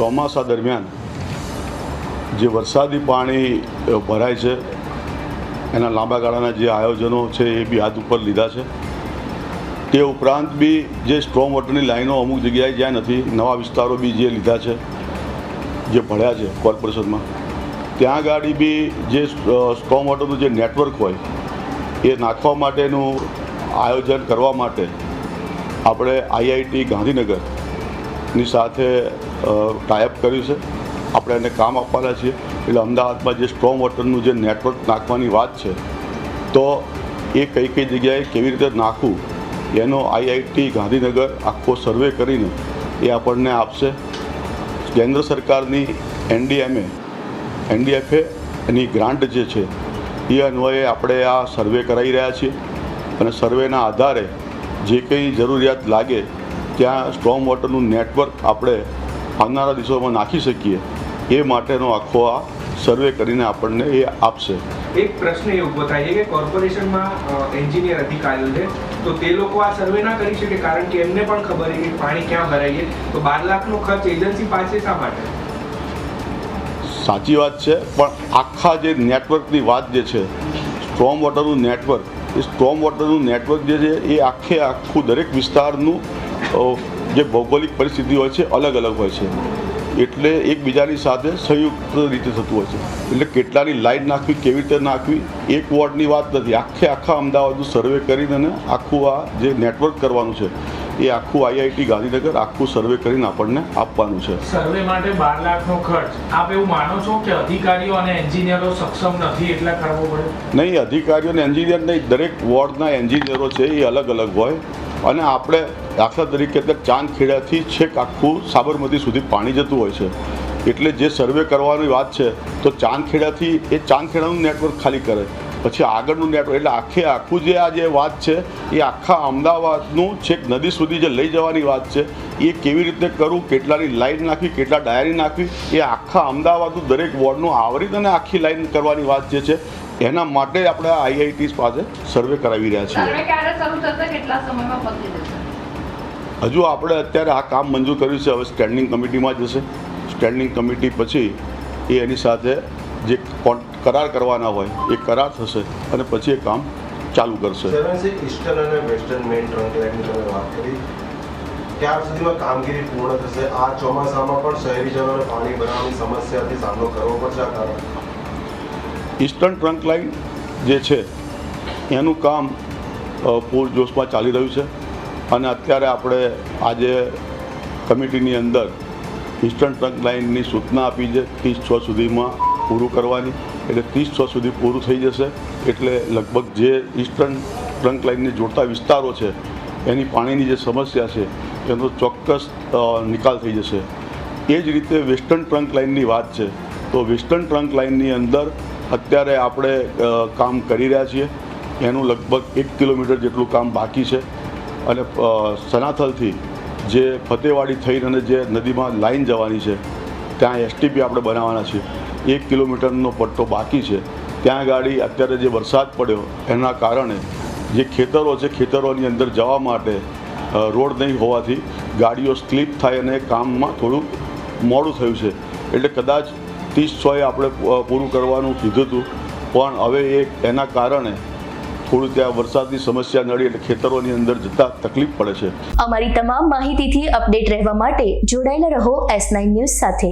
ચોમાસા દરમિયાન જે વરસાદી પાણી ભરાય છે, એના લાંબા ગાળાના જે આયોજનો છે એ બી હાથ ઉપર લીધા છે. તે ઉપરાંત બી જે સ્ટ્રોમ વોટરની લાઈનો અમુક જગ્યાએ જ્યાં નથી, નવા વિસ્તારો બી જે લીધા છે, જે ભળ્યા છે કોર્પોરેશનમાં, ત્યાં ગાડી બી જે સ્ટ્રોમ વોટરનું જે નેટવર્ક હોય, એ નાખવા માટેનું આયોજન કરવા માટે આપણે આઈઆઈટી ગાંધીનગરની સાથે ટાઈઅપ કર્યું છે. આપણે એને કામ આપવાના છીએ. એટલે અમદાવાદમાં જે સ્ટ્રોંગ વોટરનું જે નેટવર્ક નાખવાની વાત છે, તો એ કઈ કઈ જગ્યાએ કેવી રીતે નાખવું, એનો આઈઆઈટી ગાંધીનગર આખો સર્વે કરીને એ આપણને આપશે. કેન્દ્ર સરકારની એનડીએમએ એનડીએફએ એની ગ્રાન્ટ જે છે, એ અન્વયે આપણે આ સર્વે કરાવી રહ્યા છીએ. અને સર્વેના આધારે જે કંઈ જરૂરિયાત લાગે ત્યાં સ્ટ્રોમ વોટરનું નેટવર્ક આપણે આવનારા દિવસોમાં નાખી શકીએ. એ માટેનો આખો આ સર્વે કરીને આપણને એ આપશે. એક પ્રશ્ન એ ઊભો થાય છે કે કોર્પોરેશનમાં એન્જિનિયર અધિકારીઓ છે તો તે લોકો આ સર્વે ના કરી શકે કારણ કે એમને પણ ખબર છે કે પાણી ક્યાં ભરાય છે. તો બાર લાખનો ખર્ચ એજન્સી પાસે શા માટે? સાચી વાત છે પણ આખા જે નેટવર્કની વાત જે છે સ્ટ્રોમ વોટરનું નેટવર્ક એ સ્ટ્રોમ વોટરનું નેટવર્ક જે છે એ આખે આખું દરેક વિસ્તારનું જે ભૌગોલિક પરિસ્થિતિ હોય છે અલગ અલગ હોય છે. એટલે એકબીજાની સાથે સંયુક્ત રીતે થતું હોય છે. એટલે કેટલાની લાઇટ નાખવી કેવી રીતે નાખવી એક વોર્ડની વાત નથી. આખે આખા અમદાવાદનું સર્વે કરીને આખું આ જે નેટવર્ક કરવાનું છે એ આખું આઈઆઈટી ગાંધીનગર આખું સર્વે કરીને આપણને આપવાનું છે. સર્વે માટે બાર લાખનો ખર્ચ. આપ એવું માનો છો કે અધિકારીઓ અને એન્જિનિયરો સક્ષમ નથી એટલે કરવો પડે? નહીં અધિકારીઓ અને એન્જિનિયર નહીં. દરેક વોર્ડના એન્જિનિયરો છે એ અલગ અલગ હોય. અને આપણે દાખલા તરીકે અત્યારે ચાંદખેડાથી છેક આખું સાબરમતી સુધી પાણી જતું હોય છે. એટલે જે સર્વે કરવાની વાત છે, તો ચાંદખેડાથી એ ચાંદખેડાનું નેટવર્ક ખાલી કરે. પછી આગળનું નેટવર્ક એટલે આખે આખું જે આ જે વાત છે એ આખા અમદાવાદનું છેક નદી સુધી જે લઈ જવાની વાત છે એ કેવી રીતે કરવું કેટલાની લાઈન નાખવી કેટલા ડાયરી નાખવી એ આખા અમદાવાદનું દરેક વોર્ડનું આવરી અને આખી લાઈન કરવાની વાત જે છે એના માટે આપણે આઈઆઈટી પાસે સર્વે કરાવી રહ્યા છીએ. હજુ આપણે અત્યારે આ કામ મંજૂર કર્યું છે હવે સ્ટેન્ડિંગ કમિટીમાં જશે સ્ટેન્ડિંગ કમિટી પછી એ એની સાથે જે કરાર કરવાના હોય એ કરાર થશે અને પછી એ કામ ચાલુ કરશે. ઇસ્ટર્ન ઈસ્ટર્ન અને વેસ્ટર્ન મેઇન ટ્રંક લાઇનની તમે વાત કરી. ક્યાર સુધીમાં કામગીરી પૂર્ણ થશે. આ ચોમાસામાં પણ શહેરીજનોને પાણી ભરાવાની સમસ્યાથી સામનો કરવો પડશે આ કારણ. ઈસ્ટર્ન ટ્રંક લાઇન જે છે એનું કામ પૂરજોશમાં ચાલી રહ્યું છે. અને અત્યારે આપણે આજે કમિટીની અંદર ઈસ્ટર્ન ટ્રંક લાઇનની સૂચના આપી છે ત્રીસ છ સુધીમાં પૂરું કરવાની. એટલે ત્રીસ છ સુધી પૂરું થઈ જશે. એટલે લગભગ જે ઈસ્ટર્ન ટ્રંક લાઇનને જોડતા વિસ્તારો છે, એની પાણીની જે સમસ્યા છે, એનો ચોક્કસ નિકાલ થઈ જશે. એ જ રીતે વેસ્ટર્ન ટ્રંક લાઇનની વાત છે, તો વેસ્ટર્ન ટ્રંક લાઇનની અંદર અત્યારે આપણે કામ કરી રહ્યા છીએ. એનું લગભગ એક કિલોમીટર જેટલું કામ બાકી છે. અને સનાથલથી જે ફતેવાડી થઈને અને જે નદીમાં લાઈન જવાની છે, ત્યાં એસટીપી આપણે બનાવવાના છીએ. એક કિલોમીટરનો પટ્ટો બાકી છે. ત્યાં ગાડી અત્યારે જે વરસાદ પડ્યો, એના કારણે જે ખેતરો છે, ખેતરોની અંદર જવા માટે રોડ નહીં હોવાથી ગાડીઓ સ્લીપ થાય અને કામમાં થોડું મોડું થયું છે. એટલે કદાચ ત્રીસ છએ આપણે પૂરું કરવાનું કીધું હતું. પણ હવે એ એના કારણે થોડું ત્યાં વરસાદની સમસ્યા નડી એટલે ખેતરોની અંદર જતાં તકલીફ પડે છે. અમારી તમામ માહિતીથી અપડેટ રહેવા માટે જોડાયેલા રહો એસ ન્યૂઝ સાથે.